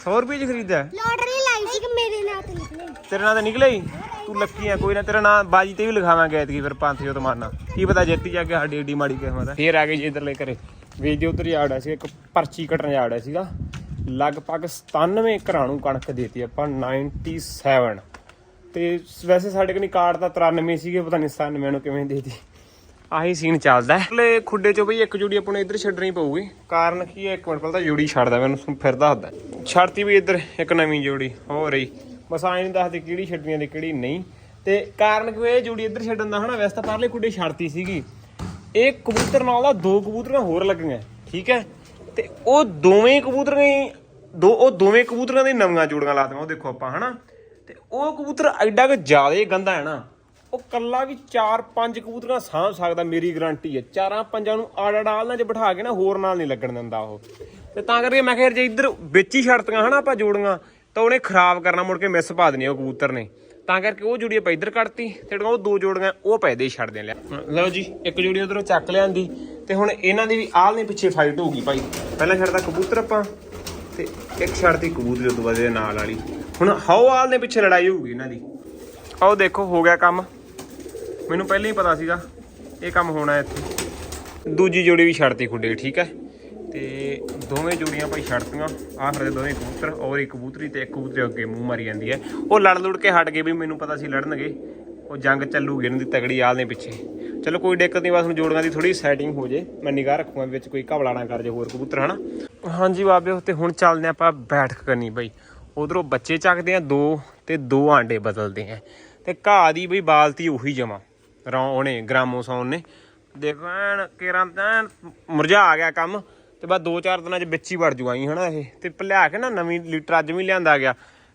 100 ਰੁਪਏ ਚ ਖਰੀਦਿਆ? ਲੋਟਰੀ ਲਾਈ ਸੀ ਕਿ ਮੇਰੇ ਨਾਂ ਤੇ ਨਿਕਲੇ। ਤੇਰੇ ਨਾਂ ਤਾਂ ਨਿਕਲਿਆ ਹੀ? ਤੂੰ ਲੱਕੀ ਆ ਕੋਈ ਨਾ ਤੇਰਾ ਨਾਂ ਬਾਜੀ ਤੇ ਵੀ ਲਿਖਾਵਾਂਗੇ ਐਤਕੀ ਫਿਰ ਪੰਥ ਜੋ ਮਾਰਨਾ ਕੀ ਪਤਾ ਜਿੱਤੀ ਜਾ ਕੇ ਸਾਡੀ ਏਡੀ ਮਾੜੀ ਕਿਸਮਤ ਹੈ। ਫੇਰ ਆ ਗਏ ਜੀ ਇਧਰਲੇ ਘਰੇ। ਵੇਚ ਦੇ ਉਧਰ ਜਾੜਿਆ ਸੀ ਇੱਕ ਪਰਚੀ ਕੱਟਣ ਜਾੜਿਆ ਸੀਗਾ। ਲਗਭਗ 97 ਘਰਾਂ ਨੂੰ ਕਣਕ ਦੇਤੀ ਆਪਾਂ 97 ਤੇ ਵੈਸੇ ਸਾਡੇ ਕੋਲ ਕਾਰਡ ਤਾਂ 93 ਸੀਗੇ ਪਤਾ ਨਹੀਂ 97 ਨੂੰ ਕਿਵੇਂ ਦੇਤੀ। ਆਹੀ ਸੀਨ ਚੱਲਦਾ ਹੈ। ਲੈ ਖੁੱਡੇ ਚੋਂ ਬਈ ਇੱਕ ਜੋੜੀ ਆਪਾਂ ਨੂੰ ਇੱਧਰ ਛੱਡਣੀ ਪਊਗੀ। ਕਾਰਨ ਕੀ ਹੈ? ਇੱਕ ਮਿੰਟ, ਪਹਿਲਾਂ ਤਾਂ ਜੋੜੀ ਛੱਡਦਾ ਮੈਨੂੰ ਫਿਰਦਾ ਹੁੰਦਾ ਛੱਡਤੀ ਵੀ ਇੱਧਰ ਇੱਕ ਨਵੀਂ ਜੋੜੀ ਹੋ। ਰਹੀ ਬਸ ਆਏ ਨਹੀਂ ਦੱਸਦੇ ਕਿਹੜੀ ਛੱਡਣੀ ਤੇ ਕਿਹੜੀ ਨਹੀਂ। ਤੇ ਕਾਰਨ ਕਿਉਂ ਇਹ ਜੋੜੀ ਇੱਧਰ ਛੱਡਣ ਦਾ ਹਨਾ, ਵੈਸੇ ਤਾਂ ਪਰਲੇ ਖੁੱਡੇ ਛੱਡਤੀ ਸੀਗੀ। ਇਹ ਕਬੂਤਰ ਨਾਲ ਦਾ ਦੋ ਕਬੂਤਰਾਂ ਹੋਰ ਲੱਗੀਆਂ, ਠੀਕ ਹੈ? ਤੇ ਉਹ ਦੋਵੇਂ ਕਬੂਤਰਾਂ ਹੀ ਦੋ ਉਹ ਦੋਵੇਂ ਕਬੂਤਰਾਂ ਦੇ ਨਵੀਆਂ ਜੋੜੀਆਂ ਲਾ ਦਵਾਂ, ਉਹ ਦੇਖੋ ਆਪਾਂ, ਹਨਾ? ਤੇ ਉਹ ਕਬੂਤਰ ਐਡਾ ਕੁ ਜ਼ਿਆਦਾ ਗੰਦਾ ਹੈ ਨਾ। ਉਹ ਕੱਲਾ ਵੀ 4-5 ਕਬੂਤਰਾਂ ਸਾਂਭ ਸਕਦਾ, ਮੇਰੀ ਗਾਰੰਟੀ ਹੈ। ਚਾਰਾਂ ਪੰਜਾਂ ਨੂੰ ਆੜ ਨਾਲ 'ਚ ਬਿਠਾ ਕੇ ਨਾ, ਹੋਰ ਨਾਲ ਨਹੀਂ ਲੱਗਣ ਦਿੰਦਾ ਉਹ। ਤੇ ਤਾਂ ਕਰਕੇ ਮੈਂ ਕਿਹਾ ਜੇ ਇੱਧਰ ਵਿੱਚ ਹੀ ਛੱਡਤੀਆਂ ਹਨਾ ਆਪਾਂ ਜੋੜੀਆਂ, ਤਾਂ ਉਹਨੇ ਖਰਾਬ ਕਰਨਾ, ਮੁੜ ਕੇ ਮਿਸ ਪਾ ਦੇਣੀ ਉਹ ਕਬੂਤਰ ਨੇ। ਤਾਂ ਕਰਕੇ ਉਹ ਜੋੜੀ ਆਪਾਂ ਇੱਧਰ ਕੱਢਤੀ, ਤੇ ਉਹ ਦੋ ਜੋੜੀਆਂ, ਉਹ ਪੈਦੇ ਹੀ ਛੱਡ ਦੇ ਲਿਆ। ਲਓ ਜੀ, ਇੱਕ ਜੋੜੀ ਉਧਰੋਂ ਚੱਕ ਲਿਆਂਦੀ, ਤੇ ਹੁਣ ਇਹਨਾਂ ਦੀ ਵੀ ਆਲ ਨੇ ਪਿੱਛੇ ਫਾਈਟ ਹੋਊਗੀ ਭਾਈ। ਪਹਿਲਾਂ ਛੱਡਦਾ ਕਬੂਤਰ ਆਪਾਂ, ਤੇ ਇੱਕ ਛੱਡਤੀ ਕਬੂਤਰੀ ਉਸ ਤੋਂ ਬਾਅਦ ਇਹਦੇ ਨਾਲ ਵਾਲੀ। ਹੁਣ ਹਾਓ ਆਲ ਦੇ ਪਿੱਛੇ ਲੜਾਈ ਹੋਊਗੀ ਇਹਨਾਂ ਦੀ। ਆਓ ਦੇਖੋ, ਹੋ ਗਿਆ ਕੰਮ। ਮੈਨੂੰ ਪਹਿਲਾਂ ਹੀ ਪਤਾ ਸੀਗਾ, ਇਹ ਕੰਮ ਹੋਣਾ ਇੱਥੇ। ਦੂਜੀ ਜੋੜੀ ਵੀ ਛੱਡਤੀ ਖੁੱਡੇ ਠੀਕ ਹੈ? ਤੇ ਦੋਵੇਂ ਜੋੜੀਆਂ ਭਾਈ ਛੱਡਤੀਆਂ, ਆਹ ਫਿਰ ਦੋਵੇਂ ਕਬੂਤਰ ਔਰ ਇੱਕ ਕਬੂਤਰੀ ਤੇ ਇੱਕ ਕਬੂਤਰੀ ਅੱਗੇ ਮੂੰਹ ਮਾਰੀ ਜਾਂਦੀ ਹੈ। ਉਹ ਲੜ ਲੁੜ ਕੇ ਹਟ ਗਏ ਵੀ ਮੈਨੂੰ ਪਤਾ ਸੀ ਲੜਨਗੇ। ਉਹ ਜੰਗ ਚੱਲੂਗੀ, ਇਹਨਾਂ ਦੀ ਤਗੜੀ ਆਲ ਦੇ ਪਿੱਛੇ। ਚਲੋ ਕੋਈ ਦਿੱਕਤ ਨਹੀਂ, ਬਸ ਹੁਣ ਜੋੜੀਆਂ ਦੀ ਥੋੜੀ ਸੈਟਿੰਗ ਹੋ ਜੇ। ਮੈਂ ਨਿਗਾਹ ਰੱਖੂਗਾ ਵਿੱਚ ਕੋਈ ਘਬਲਾ ਨਾ ਕਰ ਜੇ ਹੋਰ ਕਬੂਤਰ, ਹਨਾ? ਹਾਂਜੀ ਬਾਬੇ, ਤੇ ਹੁਣ ਚੱਲਦੇ ਆਪਾਂ ਬੈਠਕ ਕਰਨੀ ਬਈ। ਉਧਰੋਂ ਬੱਚੇ ਚੱਕਦੇ ਆ ਦੋ ਤੇ ਦੋ ਆਂਡੇ ਬਦਲਦੇ ਆ। ਤੇ ਘਾਹ ਦੀ ਬਈ ਬਾਲਤੀ ਉਹੀ ਜਮਾ। ਰੌ ਉਹਨੇ ਗ੍ਰਾਮੋਸੌਨ ਨੇ। ਦੇਖੋ ਐਨ ਕੇਰਾਂ ਤਾਂ ਮੁਰਝਾ ਆ ਗਿਆ ਕੰਮ। ਤੇ ਬਸ 2-4 ਦਿਨਾਂ ਚ ਵਿੱਚ ਹੀ ਵੜ ਜੂ ਆਈ ਹਨਾ ਇਹ। ਤੇ ਲਿਆ ਕੇ ਨਾ ਨਵੀਂ ਲੀਟਰ ਅੱਜ ਵੀ ਲਿਆਂਦਾ ਗਿਆ।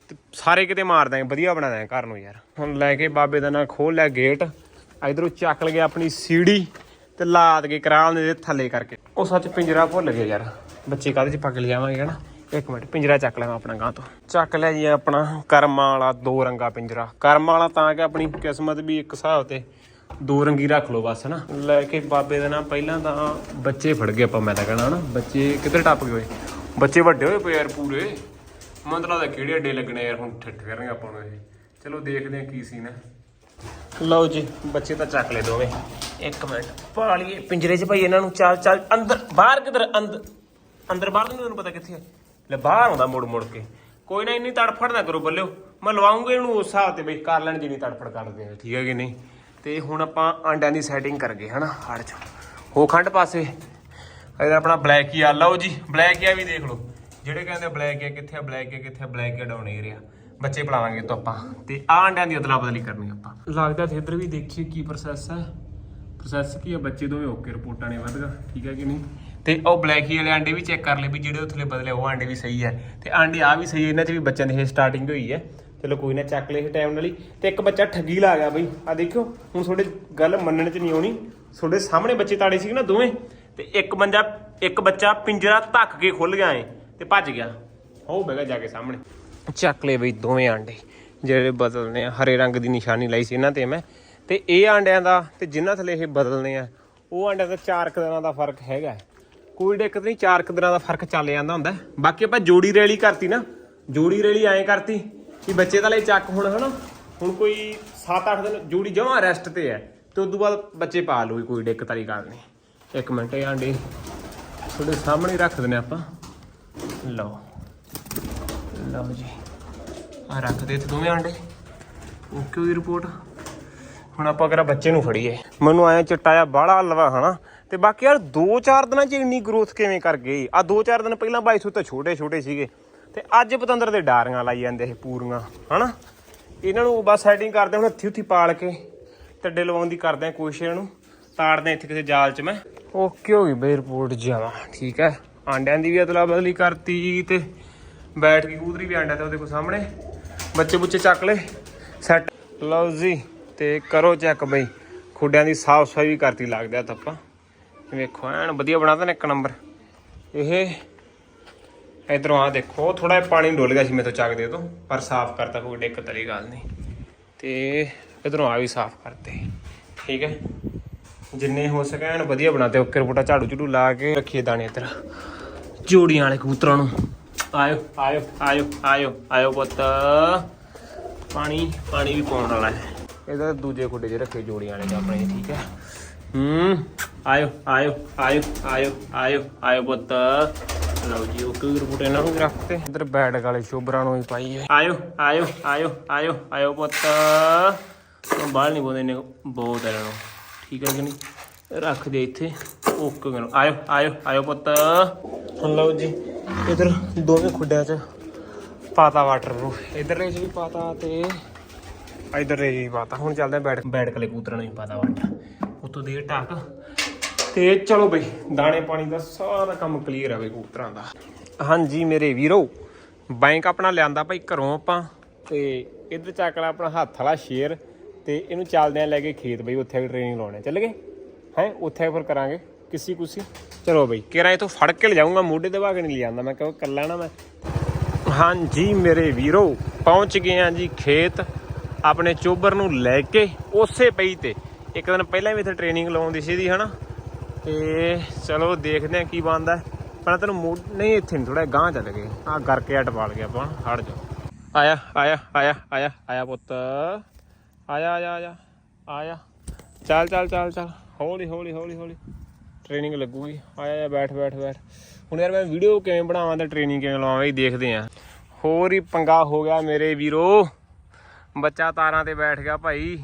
ਤੇ ਸਾਰੇ ਕਿਤੇ ਮਾਰ ਦਾਂਗੇ ਵਧੀਆ ਬਣਾ ਦਾਂਗੇ ਘਰ ਨੂੰ ਯਾਰ। ਹੁਣ ਲੈ ਕੇ ਬਾਬੇ ਦਾ ਨਾ ਖੋਲ ਲਿਆ ਗੇਟ। ਇਧਰੋਂ ਚੱਕ ਲਗੇ ਆਪਣੀ ਸੀੜੀ ਤੇ ਲਾਦ ਕੇ ਕਰਾਲ ਦੇ ਥੱਲੇ ਕਰਕੇ। ਉਹ ਸੱਚ ਪਿੰਜਰਾ ਭੁੱਲ ਗਿਆ ਯਾਰ। ਬੱਚੇ ਕਾਹਦੇ ਚ ਪੱਕ ਲਿਆਵਾਂਗੇ, ਹਨਾ? ਇੱਕ ਮਿੰਟ, ਪਿੰਜਰਾ ਚੱਕ ਲਿਆ ਆਪਣਾ ਗਾਂ ਤੋਂ। ਚੱਕ ਲਿਆ ਜੀ ਆਪਣਾ ਕਰਮਾਂ ਵਾਲਾ ਦੋ ਰੰਗਾ ਪਿੰਜਰਾ। ਕਰਮਾਂ ਵਾਲਾ ਤਾਂ ਕਿ ਆਪਣੀ ਕਿਸਮਤ ਵੀ ਇੱਕ ਹਿਸਾਬ ਤੇ ਦੋ ਰੰਗੀ ਰੱਖ ਲਓ ਬਸ, ਹਨਾ? ਲੈ ਕੇ ਬਾਬੇ ਦਾ ਨਾ ਪਹਿਲਾਂ ਤਾਂ ਬੱਚੇ ਫੜ ਗਏ ਆਪਾਂ, ਮੈਂ ਤਾਂ ਕਹਣਾ, ਹਨਾ? ਬੱਚੇ ਕਿੱਧਰ ਟੱਪ ਗਏ ਹੋਏ ਬੱਚੇ ਵੱਡੇ ਹੋਏ ਪਏ ਯਾਰ ਪੂਰੇ। ਮੰਤਰਾ ਦਾ ਕਿਹੜੇ ਅੱਡੇ ਲੱਗਣੇ ਯਾਰ, ਹੁਣ ਠੱਠ ਕਰਨਗੇ ਆਪਾਂ ਨੂੰ ਇਹ। ਚਲੋ ਦੇਖਦੇ ਆ ਕੀ ਸੀਨ ਹੈ ਲਓ ਜੀ, ਬੱਚੇ ਤਾਂ ਚੱਕ ਲੈ ਦੋਵੇਂ। ਇੱਕ ਮਿੰਟ ਪਾ ਲਈਏ ਪਿੰਜਰੇ 'ਚ ਭਾਈ ਇਹਨਾਂ ਨੂੰ, ਚੱਲ ਚੱਲ, ਅੰਦਰ, ਬਾਹਰ ਕਿਧਰ ਅੰਦਰ ਅੰਦਰ ਬਾਹਰ ਨਹੀਂ ਤੁਹਾਨੂੰ ਪਤਾ ਕਿੱਥੇ ਹੈ ਲੈ ਬਾਹਰ ਆਉਂਦਾ ਮੁੜ ਮੁੜ ਕੇ। ਕੋਈ ਨਾ, ਇੰਨੀ ਤੜਫੜ ਨਾ ਕਰੋ ਬੱਲਿਓ। ਮੈਂ ਲਵਾਉਂਗਾ ਇਹਨੂੰ ਉਸ ਹਿਸਾਬ ਤੇ ਬਈ ਕਰ ਲੈਣ ਜਿੰਨੀ ਤੜਫੜ ਕਰਦੇ ਆ, ਠੀਕ ਹੈ ਕਿ ਨਹੀਂ? ਤੇ ਹੁਣ ਆਪਾਂ ਆਂਡਿਆਂ ਦੀ ਸੈਟਿੰਗ ਕਰ ਗਏ, ਹਨਾ ਹੜ ਚ। ਹੋ ਖੰਡ ਪਾਸੇ। ਇਧਰ ਆਪਣਾ ਬਲੈਕ ਹੀ ਆ। ਲਓ ਜੀ ਬਲੈਕ ਹੀ ਆ ਵੀ ਦੇਖ ਲਓ। ਜਿਹੜੇ ਕਹਿੰਦੇ ਬਲੈਕ ਹੈ ਕਿੱਥੇ ਆ ਬਲੈਕ ਹੈ ਕਿੱਥੇ ਆ ਬਲੈਕ ਹੈ ਡਾਊਨ ਏਰੀਆ ਬੱਚੇ ਪਲਾਵਾਂਗੇ ਤੋਂ ਆਪਾਂ। ਤੇ ਆ ਆਂਡਿਆਂ ਦੀ ਅਦਲਾ ਬਦਲੀ ਕਰਨੀ ਆਪਾਂ। ਲੱਗਦਾ ਤੇ ਇੱਧਰ ਵੀ ਦੇਖੀਏ ਕੀ ਪ੍ਰੋਸੈਸ ਹੈ ਪ੍ਰੋਸੈਸ ਕੀ ਹੈ ਬੱਚੇ ਦੋਵੇਂ ਓਕੇ ਰਿਪੋਰਟਾਂ ਨੇ ਵਧਗਾ। ਠੀਕ ਹੈ ਕਿ ਨਹੀਂ? ਤੇ ਉਹ ਬਲੈਕ ਹੀ ਵਾਲੇ ਆਂਡੇ ਵੀ ਚੈੱਕ ਕਰ ਲਏ ਵੀ ਜਿਹੜੇ ਉਥਲੇ ਬਦਲੇ ਉਹ ਆਂਡੇ ਵੀ ਸਹੀ ਹੈ ਤੇ ਆਂਡੇ ਆ ਵੀ ਸਹੀ ਹੈ ਇਹਨਾਂ 'ਚ ਵੀ ਬੱਚਿਆਂ ਦੀ ਇਹ ਸਟਾਰਟਿੰਗ ਹੋਈ ਹੈ ਚਲੋ ਕੋਈ ਨਾ ਚੱਕ ਲਏ ਟਾਈਮ ਨਾਲ ਹੀ। ਤੇ ਇੱਕ ਬੱਚਾ ਠੱਗੀ ਲਾ ਗਿਆ ਬਈ। ਆ ਦੇਖਿਓ, ਹੁਣ ਤੁਹਾਡੇ ਗੱਲ ਮੰਨਣ 'ਚ ਨਹੀਂ ਆਉਣੀ। ਤੁਹਾਡੇ ਸਾਹਮਣੇ ਬੱਚੇ ਤਾੜੇ ਸੀ ਨਾ ਦੋਵੇਂ। ਤੇ ਇੱਕ ਬੰਦਾ, ਇੱਕ ਬੱਚਾ ਪਿੰਜਰਾ ਧੱਕ ਕੇ ਖੁੱਲ ਗਿਆ ਏ ਤੇ ਭੱਜ ਗਿਆ। ਉਹ ਬੈਗਾ ਜਾ ਕੇ ਸਾਹਮਣੇ। ਚੱਕ ਲਏ ਬਈ ਦੋਵੇਂ ਆਂਡੇ, ਜਿਹੜੇ ਬਦਲਨੇ ਆ। ਹਰੇ ਰੰਗ ਦੀ ਨਿਸ਼ਾਨੀ ਲਾਈ ਸੀ ਇਹਨਾਂ ਤੇ ਮੈਂ। ਤੇ ਇਹ ਆਂਡਿਆਂ ਦਾ ਤੇ ਜਿਨ੍ਹਾਂ ਥਲੇ ਇਹ ਬਦਲਨੇ ਆ, ਉਹ ਆਂਡਿਆਂ ਦਾ 4 ਦਿਨਾਂ ਦਾ ਫ਼ਰਕ ਹੈਗਾ ਹੈ। ਕੋਈ ਦਿੱਕਤ ਨਹੀਂ 4 ਦਿਨਾਂ ਦਾ ਫ਼ਰਕ ਚੱਲ ਜਾਂਦਾ ਹੁੰਦਾ। ਬਾਕੀ ਆਪਾਂ ਜੋੜੀ ਰੈਲੀ ਕਰਤੀ ਨਾ। ਜੋੜੀ ਰੈਲੀ ਐਂ ਕਰਤੀ ਕਿ ਬੱਚੇ ਤਾਂ ਲਈ ਚੱਕ ਹੁਣ, ਹਨਾ? ਹੁਣ ਕੋਈ 7-8 ਦਿਨ ਜੂੜੀ ਜਮਾ ਰੈਸਟ ਤੇ ਹੈ, ਤੇ ਉਸ ਤੋਂ ਬਾਅਦ ਬੱਚੇ ਪਾ ਲਓ ਕੋਈ ਦਿੱਕਤ ਵਾਲੀ ਗੱਲ ਨਹੀਂ। ਇੱਕ ਮਿੰਟ ਇਹ ਆਂਡੇ ਤੁਹਾਡੇ ਸਾਹਮਣੇ ਹੀ ਰੱਖ ਦਿੰਨੇ ਆਪਾਂ। ਲਓ। ਲਓ ਜੀ। ਆ ਰੱਖ ਦੇ ਤੇ ਦੋਵੇਂ ਆਂਡੇ ਓਕੇ ਦੀ ਰਿਪੋਰਟ ਹੁਣ ਆਪਾਂ ਕਰਾ ਬੱਚੇ ਨੂੰ ਫੜੀਏ। ਮੈਨੂੰ ਆਇਆ ਚਿੱਟਾ ਆ ਬਾਹਲਾ ਲਵਾ ਹਨਾ? ਤੇ ਬਾਕੀ ਯਾਰ 2-4 ਦਿਨਾਂ 'ਚ ਇੰਨੀ ਗਰੋਥ ਕਿਵੇਂ ਕਰ ਗਈ? ਆ 2-4 ਦਿਨ ਪਹਿਲਾਂ ਬਾਈ ਸੋ ਤਾਂ ਛੋਟੇ-ਛੋਟੇ ਸੀਗੇ। ਤੇ ਅੱਜ ਪਤੰਦਰ ਦੇ ਡਾਰੀਆਂ ਲਾਈ ਜਾਂਦੇ ਇਹ ਪੂਰੀਆਂ, ਹਨਾ? ਇਹਨਾਂ ਨੂੰ ਬਸ ਸੈਟਿੰਗ ਕਰਦੇ ਹੁਣ ਹੱਥੀ ਹੁੱਥੀ ਪਾਲ ਕੇ ਟੱਡੇ ਲਵਾਉਣ ਦੀ ਕਰਦੇ ਆ ਕੋਸ਼ਿਸ਼ ਇਹਨਾਂ ਨੂੰ। ਤਾੜਦੇ ਆ ਇੱਥੇ ਕਿਸੇ ਜਾਲ 'ਚ ਮੈਂ। ਓਕੇ ਹੋ ਗਈ ਬਈ ਰਿਪੋਰਟ ਜਾਵਾ ਠੀਕ ਹੈ। ਆਂਡਿਆਂ ਦੀ ਵੀ ਅਦਲਾ ਬਦਲੀ ਕਰਤੀ ਤੇ ਬੈਠ ਕੇ ਕੂਦਰੀ ਵੀ ਆਂਡਾ ਤੇ ਉਹਦੇ ਕੋ ਸਾਹਮਣੇ। ਬੱਚੇ ਬੁੱਚੇ ਚੱਕ ਲੈ ਸੈੱਟ ਲਓ ਜੀ, ਤੇ ਕਰੋ ਚੈੱਕ ਬਈ, ਖੁੱਡਿਆਂ ਦੀ ਸਾਫ਼ ਸਫ਼ਾਈ ਵੀ ਕਰਤੀ ਲੱਗਦਾ ਤਾਂ ਆਪਾਂ। ਵੇਖੋ, ਐਨ ਵਧੀਆ ਬਣਾਤਾ ਨੇ ਇੱਕ ਨੰਬਰ ਇਹ ਇਧਰੋਂ ਆ ਦੇਖੋ ਥੋੜਾ ਜਿਹਾ ਪਾਣੀ ਡੁੱਲ ਗਿਆ ਸੀ ਮੇਰੇ ਤੋਂ ਚੱਕ ਦੇ ਤੋਂ, ਪਰ ਸਾਫ਼ ਕਰਤਾ ਕੋਈ ਦਿੱਕਤ ਵਾਲੀ ਗੱਲ ਨਹੀਂ। ਤੇ ਇਧਰੋਂ ਆ ਵੀ ਸਾਫ਼ ਕਰਤੇ। ਠੀਕ ਹੈ? ਜਿੰਨੇ ਹੋ ਸਕੇ ਐਨ ਵਧੀਆ ਬਣਾਤੇ ਓਕੇ ਰਿਪੋਰਟਾ ਝਾੜੂ ਝੂੜੂ ਲਾ ਕੇ ਰੱਖੀਏ ਦਾਣੇ ਇੱਧਰ। ਜੋੜੀਆਂ ਵਾਲੇ ਕਬੂਤਰਾਂ ਨੂੰ। ਆਇਓ ਆਇਓ ਆਇਓ ਆਇਓ ਆਇਓ ਪੁੱਤ। ਪਾਣੀ ਪਾਣੀ ਵੀ ਪਾਉਣ ਵਾਲਾ ਹੈ। ਇਹਦਾ ਦੂਜੇ ਖੁੱਡੇ 'ਚ ਰੱਖੇ ਜੋੜੀਆਂ ਵਾਲੇ ਆਪਣੇ, ਠੀਕ ਹੈ? ਹੂੰ, ਆਇਓ ਆਇਓ ਆਇਓ ਆਇਓ ਆਇਓ ਆਇਓ ਪੁੱਤ। ਲਓ ਜੀ ਉਹ ਕੋਈ ਰਿਪੋਰਟ ਇਹਨਾਂ ਨੂੰ ਵੀ ਰੱਖਤੇ ਇਧਰ ਬੈਡ ਵਾਲੇ ਸ਼ੋਬਰਾਂ ਨੂੰ ਵੀ ਪਾਈ ਹੈ। ਆਇਓ ਆਇਓ ਆਇਓ ਆਇਓ ਆਇਓ ਪੁੱਤ। ਬਾਹਰ ਨਹੀਂ ਬੋਦੇ ਨੇ ਬਹੁਤ ਇਹਨਾਂ। ਨੂੰ ਠੀਕ ਹੈ ਕਿ ਨਹੀਂ? ਰੱਖ ਦੇ ਇੱਥੇ। ਓਕੇ ਕਰੋ ਆਇਓ ਆਇਓ ਆਇਓ ਪੁੱਤ। ਹੁਣ ਲਓ ਜੀ ਇਧਰ ਦੋਵੇਂ ਖੁੱਡਿਆਂ 'ਚ ਪਾਤਾ ਵਾਟਰ ਨੂੰ ਇਧਰ ਨੇ ਵੀ ਪਾਤਾ ਤੇ ਇਧਰ ਨੇ ਵੀ ਪਾਤਾ। ਹੁਣ ਚੱਲਦੇ ਬੈਠ ਬੈਠ ਕਲੇ ਕੂਤਰਾਂ ਨੂੰ ਵੀ ਪਾਤਾ ਵਾਟਰ ਉਤੋਂ ਦੇ ਢੱਕ ਤੇ ਚਲੋ ਬਈ, ਦਾਣੇ ਪਾਣੀ ਦਾ ਸਾਰਾ ਕੰਮ ਕਲੀਅਰ ਆ ਬਈ ਕਬੂਤਰਾਂ ਦਾ। ਹਾਂਜੀ ਮੇਰੇ ਵੀਰੋ ਬੈਂਕ ਆਪਣਾ ਲਿਆਂਦਾ ਭਾਈ ਘਰੋਂ ਆਪਾਂ। ਤੇ ਇੱਧਰ ਚੱਕ ਲਾ ਆਪਣਾ ਹੱਥ ਵਾਲਾ ਸ਼ੇਰ, ਤੇ ਇਹਨੂੰ ਚੱਲਦਿਆਂ ਲੈ ਕੇ ਖੇਤ ਬਈ, ਉੱਥੇ ਵੀ ਟ੍ਰੇਨਿੰਗ ਲਾਉਣੇ ਚੱਲ ਗਏ? ਹੈ, ਉੱਥੇ ਫਿਰ ਕਰਾਂਗੇ। ਕਿਸੀ ਕੁਸੀ? ਚਲੋ ਬਈ, ਕਿਹੜਾ ਇਥੋਂ ਫੜ ਕੇ ਲਿਜਾਊਂਗਾ, ਮੋਢੇ ਤੇ ਭਾਗ ਨਹੀਂ ਲਿਆਂਦਾ, ਮੈਂ ਕਿਉਂ ਕੱਲਾ ਨਾ ਮੈਂ। ਹਾਂਜੀ ਮੇਰੇ ਵੀਰੋ, ਪਹੁੰਚ ਗਏ ਆ ਜੀ ਖੇਤ। ਆਪਣੇ ਚੋਬਰ ਨੂੰ ਲੈ ਕੇ, ਉਸੇ ਪਈ ਤੇ। ਇੱਕ ਦਿਨ ਪਹਿਲਾਂ ਵੀ ਇੱਥੇ ਟ੍ਰੇਨਿੰਗ ਲਾਉਂਦੀ ਸੀ ਦੀ ਹਨਾ? ਤੇ ਚਲੋ ਦੇਖਦੇ ਆ ਕੀ ਬਣਦਾ। ਪਹਿਲਾਂ ਤੈਨੂੰ ਮੂਡ ਨਹੀਂ, ਇੱਥੇ ਨਹੀਂ ਥੋੜਾ ਗਾਂਹ ਚੱਲ ਗਏ। ਆ ਕਰਕੇ ਅਟਵਾਲ ਗਿਆ ਆਪਾਂ ਹਟ ਜਾ। ਆਇਆ ਆਇਆ ਆਇਆ ਆਇਆ ਆਇਆ ਪੁੱਤ। ਆਇਆ ਆਇਆ ਆਇਆ ਆਇਆ। ਚੱਲ ਚੱਲ ਚੱਲ ਚੱਲ। ਹੌਲੀ ਹੌਲੀ ਹੌਲੀ ਹੌਲੀ। ਟ੍ਰੇਨਿੰਗ ਲੱਗੂਗੀ। ਆਇਆ ਆਇਆ, ਬੈਠ ਬੈਠ ਬੈਠ। ਹੁਣ ਯਾਰ ਮੈਂ ਵੀਡੀਓ ਕਿਵੇਂ ਬਣਾਵਾਂ ਤੇ ਟ੍ਰੇਨਿੰਗ ਕਿਵੇਂ ਲਵਾਵਾਂ ਇਹ ਦੇਖਦੇ ਆਂ ਹੋਰ ਹੀ ਪੰਗਾ ਹੋ ਗਿਆ ਮੇਰੇ ਵੀਰੋ। ਬੱਚਾ ਤਾਰਾਂ ਤੇ ਬੈਠ ਗਿਆ ਭਾਈ।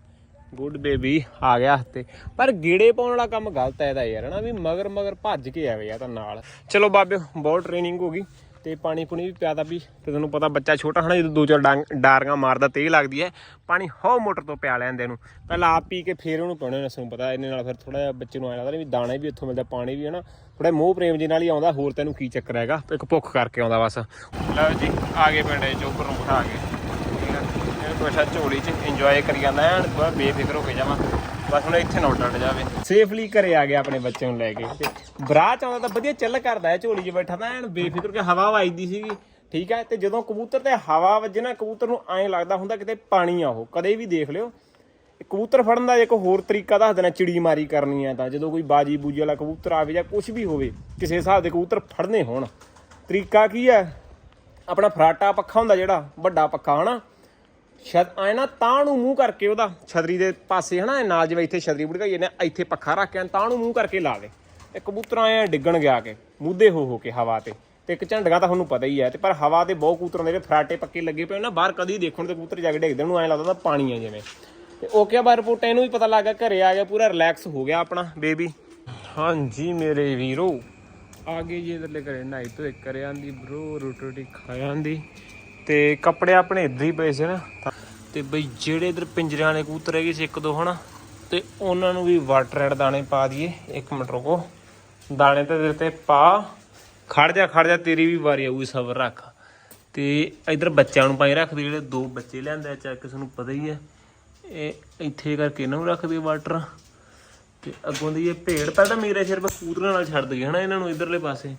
ਗੁੱਡ ਬੇਬੀ ਆ ਗਿਆ ਹੱਥੇ ਪਰ ਗੇੜੇ ਪਾਉਣ ਵਾਲਾ ਕੰਮ ਗਲਤ ਹੈ ਇਹਦਾ ਯਾਰ, ਹਨਾ? ਵੀ ਮਗਰ ਮਗਰ ਭੱਜ ਕੇ ਆਵੇ ਜਾਂ ਤਾਂ ਨਾਲ। ਚਲੋ ਬਾਬੇ, ਬਹੁਤ ਟ੍ਰੇਨਿੰਗ ਹੋ ਗਈ ਤੇ ਪਾਣੀ ਪੁਣੀ ਵੀ ਪਿਆਦਾ ਵੀ, ਤੇ ਤੁਹਾਨੂੰ ਪਤਾ ਬੱਚਾ ਛੋਟਾ, ਹਨਾ? ਜਦੋਂ ਦੋ ਚਾਰ ਡਾਂਗ- ਡਾਰੀਆਂ ਮਾਰਦਾ ਤੇ ਲੱਗਦੀ ਹੈ। ਪਾਣੀ ਹੌ ਮੋਟਰ ਤੋਂ ਪਿਆ ਲੈਂਦੇ ਨੂੰ ਪਹਿਲਾਂ ਆਪ ਪੀ ਕੇ ਫੇਰ ਉਹਨੂੰ ਪਾਉਣੇ ਨਸੋਂ ਪਤਾ ਇਹਨੇ ਨਾਲ ਫਿਰ ਥੋੜਾ ਜਿਹਾ ਬੱਚੇ ਨੂੰ ਆਇਆ ਲੱਗਦਾ ਵੀ ਦਾਣਾ ਵੀ ਉੱਥੋਂ ਮਿਲਦਾ, ਪਾਣੀ ਵੀ, ਹਨਾ? ਥੋੜਾ ਮੋਹ ਪ੍ਰੇਮ ਜੀ ਨਾਲ ਹੀ ਆਉਂਦਾ, ਹੋਰ ਤੈਨੂੰ ਕੀ ਚੱਕਰ ਹੈਗਾ? ਇੱਕ ਭੁੱਖ ਕਰਕੇ ਆਉਂਦਾ ਬਸ। ਲਓ ਜੀ, ਆ ਗਏ ਪਿੰਡ ਦੇ ਚੋਪਰ ਨੂੰ ਬਿਠਾ ਕੇ। ਆ ਝੋਲੀ 'ਚ ਇੰਜੋਏ ਕਰੀ ਜਾਂਦਾ ਐਨ ਪੂਰਾ ਬੇਫਿਕਰ ਹੋ ਕੇ ਜਾਵਾਂ। ਬਸ ਹੁਣ ਇੱਥੇ ਨਾ ਉੱਡਣ ਜਾਵੇ। ਸੇਫਲੀ ਘਰੇ ਆ ਗਿਆ ਆਪਣੇ ਬੱਚੇ ਨੂੰ ਲੈ ਕੇ। ਤੇ ਬਰਾਹ ਚ ਆਉਂਦਾ ਤਾਂ ਵਧੀਆ ਚੱਲ ਕਰਦਾ ਹੈ ਝੋਲੀ 'ਚ ਬੈਠਾ ਤਾਂ ਐਨ ਬੇਫਿਕਰ ਕੇ ਹਵਾ ਵੱਜਦੀ ਸੀਗੀ। ਠੀਕ ਹੈ ਤੇ ਜਦੋਂ ਕਬੂਤਰ ਤੇ ਹਵਾ ਵੱਜੇ ਨਾ, ਕਬੂਤਰ ਨੂੰ ਐਂ ਲੱਗਦਾ ਹੁੰਦਾ ਕਿਤੇ ਪਾਣੀ ਆ ਉਹ। ਕਦੇ ਵੀ ਦੇਖ ਲਿਓ। ਕਬੂਤਰ ਫੜਨ ਦਾ ਇੱਕ ਹੋਰ ਤਰੀਕਾ ਦੱਸ ਦੇਣਾ, ਚਿੜੀ ਮਾਰੀ ਕਰਨੀ ਹੈ ਤਾਂ। ਜਦੋਂ ਕੋਈ ਬਾਜੀ ਬੂਜੀ ਵਾਲਾ ਕਬੂਤਰ ਆਵੇ ਜਾਂ ਕੁਝ ਵੀ ਹੋਵੇ, ਕਿਸੇ ਹਿਸਾਬ ਦੇ ਕਬੂਤਰ ਫੜਨੇ ਹੋਣ। ਤਰੀਕਾ ਕੀ ਹੈ ਆਪਣਾ ਫਰਾਟਾ ਪੱਖਾ ਹੁੰਦਾ ਜਿਹੜਾ, ਵੱਡਾ ਪੱਖਾ, ਹਨਾ? ਸ਼ਦ ਐ ਨਾ ਤਾਂ ਨੂੰ ਮੂੰਹ ਕਰਕੇ ਉਹਦਾ ਛਤਰੀ ਦੇ ਪਾਸੇ ਹਨਾ ਨਾਲ ਜਿਵੇਂ ਇੱਥੇ ਛਤਰੀ ਬੁੜਕਾਈ ਨੇ ਇੱਥੇ ਪੱਖਾ ਰੱਖ ਕੇ ਤਾਂ ਨੂੰ ਮੂੰਹ ਕਰਕੇ ਲਾ ਦੇ। ਤੇ ਕਬੂਤਰ ਐ ਡਿੱਗਣ ਗਿਆ ਕੇ ਮੂਧੇ ਹੋ ਹੋ ਕੇ ਹਵਾ ਤੇ। ਤੇ ਇੱਕ ਝੰਡਗਾ ਤਾਂ ਤੁਹਾਨੂੰ ਪਤਾ ਹੀ ਹੈ ਤੇ ਪਰ ਹਵਾ ਤੇ ਬਹੁਤ ਕਬੂਤਰਾਂ ਦੇ ਜਿਹੜੇ ਫਰਾਟੇ ਪੱਕੇ ਲੱਗੇ ਪਏ ਨਾ ਬਾਹਰ ਕਦੀ ਦੇਖਣ ਤੇ ਕਬੂਤਰ ਜਾ ਕੇ ਡਿੱਗਦੇ ਉਹਨੂੰ ਐ ਲੱਗਦਾ ਤਾਂ ਪਾਣੀ ਆ ਜਿਵੇਂ। ਤੇ ਓਕੇ ਬਾਰ ਰਿਪੋਰਟ ਇਹਨੂੰ ਵੀ ਪਤਾ ਲੱਗ ਗਿਆ ਘਰੇ ਆ ਗਿਆ ਪੂਰਾ ਰਿਲੈਕਸ ਹੋ ਗਿਆ ਆਪਣਾ ਬੇਬੀ। ਹਾਂਜੀ ਮੇਰੇ ਵੀਰੋ। ਆ ਗਏ ਜੀ ਇਧਰਲੇ ਘਰੇ ਨਹਾਈ ਧੋਏ ਕਰਿਆ ਆਂਦੀ ਬ్రో ਰੋਟੀ ਰੋਟੀ ਖਾਇਆ ਆਂਦੀ। ਤੇ ਕੱਪੜੇ ਆਪਣੇ ਇੱਧਰ ਹੀ ਪਏ ਸੀ ਨਾ। ਤਾਂ- ਤੇ ਬਈ ਜਿਹੜੇ ਇਧਰ ਪਿੰਜਰਿਆਂ ਵਾਲੇ ਕਬੂਤਰ ਹੈਗੇ ਸੀ ਇੱਕ ਦੋ ਹਨਾ, ਤੇ ਉਹਨਾਂ ਨੂੰ ਵੀ ਵਾਟਰ ਰੈਡ ਦਾਣੇ ਪਾ ਦਈਏ। ਇੱਕ ਮਿੰਟ ਰੁਕੋ। ਦਾਣੇ ਤੇ ਦਿੱਤੇ ਪਾ। ਖੜ ਜਾ ਖੜ ਜਾ, ਤੇਰੀ ਵੀ ਵਾਰੀ ਆਊਗੀ ਸਬਰ ਰੱਖ। ਤੇ ਇਧਰ ਬੱਚਿਆਂ ਨੂੰ ਪਾਈ ਰੱਖਦੇ ਜਿਹੜੇ ਦੋ ਬੱਚੇ ਲਿਆਂਦੇ ਆ ਚਾ ਕਿਸੇ ਨੂੰ ਪਤਾ ਹੀ ਹੈ। ਇਹ ਇੱਥੇ ਕਰਕੇ ਇਹਨਾਂ ਨੂੰ ਰੱਖਦੇ ਵਾਟਰ ਤੇ ਅੱਗੋਂ ਦੀ ਇਹ ਭੇੜ ਪਹਿਲਾਂ ਮੇਰੇ ਸਿਰ 'ਤੇ ਕਬੂਤਰਾਂ ਨਾਲ ਛੱਡ ਦਈਏ ਹਨਾ, ਇਹਨਾਂ ਨੂੰ ਇਧਰਲੇ ਪਾਸੇ।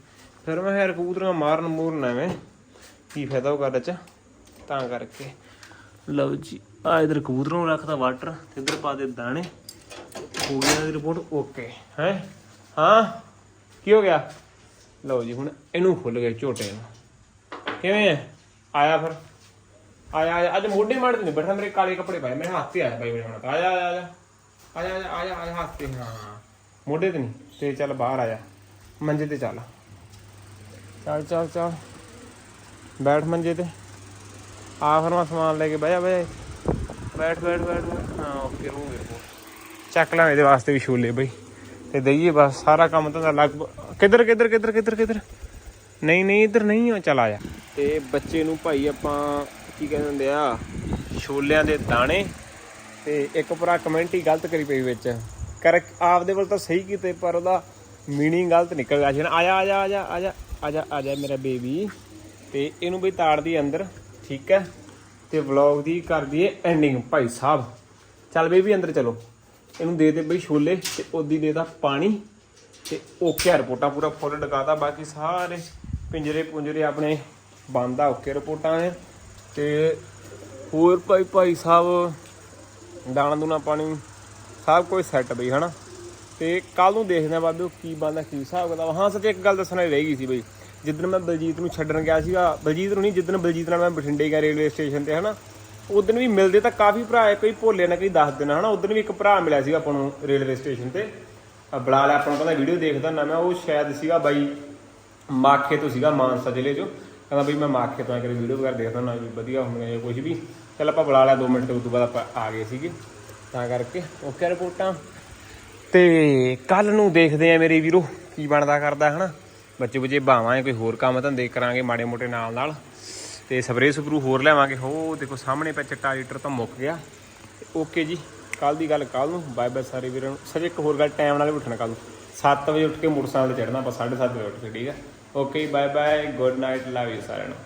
ਫਿਰ ਮੈਂ ਯਾਰ ਕਬੂਤਰਾਂ ਮਾਰਨ ਮੂਰਨ ਐਵੇਂ। ਕੀ ਫਾਇਦਾ ਉਹ ਕਰਨ ਚ? ਤਾਂ ਕਰਕੇ। ਲਓ ਜੀ ਆ ਇਧਰ ਕਬੂਤਰ ਨੂੰ ਰੱਖਦਾ ਵਾਟਰ ਤੇ ਇਧਰ ਪਾ ਦੇ ਦਾਣੇ। ਹੋ ਗਿਆ ਇਹਦੀ ਰਿਪੋਰਟ ਓਕੇ ਹੈ? ਹਾਂ? ਕੀ ਹੋ ਗਿਆ? ਲਓ ਜੀ, ਹੁਣ ਇਹਨੂੰ ਖੁੱਲ ਗਏ ਝੋਟੇ ਨੂੰ। ਕਿਵੇਂ ਹੈ ਆਇਆ ਫਿਰ। ਆਇਆ ਆਇਆ। ਅੱਜ ਮੋਢੇ ਮਾਰ ਨਹੀਂ ਬੈਠਾ ਮੇਰੇ ਕਾਲੇ ਕੱਪੜੇ ਪਾਏ। ਮੇਰੇ ਹੱਥ ਤੇ ਆਇਆ ਬਾਈ ਮੇਰੇ ਹੁਣ। ਆਇਆ ਆਇਆ ਆਇਆ। ਆਇਆ ਆਇਆ ਆਇਆ ਆਇਆ ਹੱਥ ਤੇ। ਹਾਂ। ਮੋਢੇ ਤੇ ਨਹੀਂ। ਤੇ ਚੱਲ ਬਾਹਰ ਆਇਆ। ਮੰਜੇ ਤੇ ਚੱਲ। ਚੱਲ ਚੱਲ ਚੱਲ। ਬੈਠ ਮੰਜੇ ਤੇ ਆ ਫਿਰ ਮੈਂ ਸਮਾਨ ਲੈ ਕੇ ਬਹਿ ਜਾ ਬਹਿ ਜਾ ਬੈਠ ਬੈਠ ਬੈਠ। ਹਾਂ ਓਕੇ ਹੋ ਗਿਆ ਚੱਕ ਲਾਂ ਇਹਦੇ ਵਾਸਤੇ ਵੀ ਛੋਲੇ ਬਈ ਤੇ ਦਈਏ ਬਸ ਸਾਰਾ ਕੰਮ ਤਾਂ ਲਗਭਗ ਕਿੱਧਰ ਕਿੱਧਰ ਕਿੱਧਰ ਕਿੱਧਰ ਕਿੱਧਰ ਨਹੀਂ ਨਹੀਂ ਇੱਧਰ ਨਹੀਂ ਆ ਚਲ ਆਇਆ ਤੇ ਬੱਚੇ ਨੂੰ ਭਾਈ ਆਪਾਂ ਕੀ ਕਹਿੰਦੇ ਹੁੰਦੇ ਆ ਛੋਲਿਆਂ ਦੇ ਦਾਣੇ ਤੇ ਇੱਕ ਭਰਾ ਕਮੈਂਟ ਹੀ ਗਲਤ ਕਰੀ ਪਈ ਵਿੱਚ ਕਰ ਆਪਦੇ ਵੱਲ ਤਾਂ ਸਹੀ ਕੀਤੇ ਪਰ ਉਹਦਾ ਮੀਨਿੰਗ ਗਲਤ ਨਿਕਲ ਗਿਆ ਸੀ ਨਾ ਆਜਾ ਆਜਾ ਆਜਾ ਆਜਾ ਆਜਾ ਆਜਾ ਮੇਰਾ ਬੇਬੀ ਤੇ ਇਹਨੂੰ ਬਈ ਤਾੜਦੀ ਅੰਦਰ, ਠੀਕ ਹੈ? ਤੇ ਵਲੌਗ ਦੀ ਕਰ ਦਈਏ ਐਂਡਿੰਗ ਭਾਈ ਸਾਹਿਬ, ਚੱਲ ਬਈ ਵੀ ਅੰਦਰ ਚਲੋ। ਇਹਨੂੰ ਦੇ ਦੇ ਬਈ ਛੋਲੇ ਤੇ ਉਹਦੀ ਦੇ ਦਾ ਪਾਣੀ ਤੇ ਓਕੇ ਰਿਪੋਰਟਾਂ ਪੂਰਾ ਫੁੱਲ ਡਕਾਤਾ। ਬਾਕੀ ਸਾਰੇ ਪਿੰਜਰੇ ਪੁੰਜਰੇ ਆਪਣੇ ਬੰਦ ਆ ਓਕੇ ਰਿਪੋਰਟਾਂ ਨੇ ਤੇ ਹੋਰ ਭਾਈ ਭਾਈ ਸਾਹਿਬ, ਦਾਣਾ ਦੂਣਾ ਪਾਣੀ, ਸਭ ਕੁਝ ਸੈੱਟ ਬਈ, ਹਨਾ? ਤੇ ਕੱਲ ਨੂੰ ਦੇਖਦੇ ਆ ਬਾਬੇ ਕੀ ਬੰਦਾ ਕੀ ਹਿਸਾਬ ਕਿਤਾਬ। ਹਾਂ, ਸੱਚ ਇੱਕ ਗੱਲ ਦੱਸਣਾ ਰਹਿ ਗਈ ਸੀ ਬਈ। ਜਿੱਦਣ ਮੈਂ ਬਲਜੀਤ ਨੂੰ ਛੱਡਣ ਗਿਆ ਸੀਗਾ, ਬਲਜੀਤ ਨੂੰ ਨਹੀਂ, ਜਿੱਦਣ ਬਲਜੀਤ ਨਾਲ ਮੈਂ ਬਠਿੰਡੇ ਗਿਆ ਰੇਲਵੇ ਸਟੇਸ਼ਨ ਤੇ, ਹਨਾ? ਉਦੋਂ ਵੀ ਮਿਲਦੇ ਤਾਂ ਕਾਫੀ ਭਰਾ ਹੈ ਕੋਈ ਭੋਲੇ ਨਾ ਕੋਈ ਦੱਸ ਦੇਣਾ ਹਨਾ? ਉਦੋਂ ਵੀ ਇੱਕ ਭਰਾ ਮਿਲਿਆ ਸੀਗਾ ਆਪਾਂ ਨੂੰ ਰੇਲਵੇ ਸਟੇਸ਼ਨ ਤੇ। ਬੁਲਾ ਲਿਆ, ਆਪਾਂ ਨੂੰ ਕਹਿੰਦਾ ਵੀਡੀਓ ਦੇਖਦਾ ਨਾ ਮੈਂ, ਉਹ ਸ਼ਾਇਦ ਸੀਗਾ ਬਾਈ ਮਾਖੇ ਤੋਂ ਸੀਗਾ ਮਾਨਸਾ ਜ਼ਿਲ੍ਹੇ ਚੋਂ। ਕਹਿੰਦਾ ਬਈ ਮੈਂ ਮਾਖੇ ਤੋਂ ਆ ਕੇ ਵੀਡੀਓ ਵਗੈਰਾ ਦੇਖਦਾ ਨਾ ਵੀ ਵਧੀਆ ਹੁੰਦੀਆਂ ਜਾਂ ਕੁਝ ਵੀ। ਚੱਲ ਆਪਾਂ ਬੁਲਾ ਲਿਆ 2 ਮਿੰਟ, ਉਸ ਤੋਂ ਬਾਅਦ ਆਪਾਂ ਆ ਗਏ ਸੀਗੇ। ਤਾਂ ਕਰਕੇ ਓਕੇ ਰਿਪੋਰਟਾਂ। ਤੇ ਕੱਲ ਨੂੰ ਦੇਖਦੇ ਆ ਮੇਰੇ ਵੀਰੋ, ਕੀ ਬਣਦਾ, ਕਰਦਾ, ਹਨਾ? ਬੱਚੇ ਬੁੱਚੇ ਭਾਵਾਂਗੇ ਕੋਈ ਹੋਰ ਕੰਮ ਧੰਦੇ ਕਰਾਂਗੇ ਮਾੜੇ ਮੋਟੇ ਨਾਲ ਨਾਲ। ਤੇ ਸਪਰੇ ਸਪਰੂ ਹੋਰ ਲੈਵਾਂਗੇ ਹੋ, ਦੇਖੋ ਸਾਹਮਣੇ ਪੈ ਚਿੱਟਾ ਲੀਟਰ ਤਾਂ ਮੁੱਕ ਗਿਆ। ਓਕੇ ਜੀ ਕੱਲ ਦੀ ਗੱਲ ਕੱਲ ਨੂੰ। ਬਾਏ ਬਾਏ ਸਾਰੇ ਵੀਰਾਂ ਨੂੰ। ਸੱਚ ਇੱਕ ਹੋਰ ਗੱਲ, ਟਾਈਮ ਨਾਲ ਹੀ ਉੱਠਣਾ ਕੱਲ ਨੂੰ। 7 ਵਜੇ ਉੱਠ ਕੇ ਮੋਟਰਸਾਈਕਲ ਤੇ ਚੜਨਾ ਆਪਾਂ 7:30 ਵਜੇ ਉੱਠ ਕੇ, ਠੀਕ ਹੈ okay bye bye, good night, love you ਸਾਰਿਆਂ ਨੂੰ।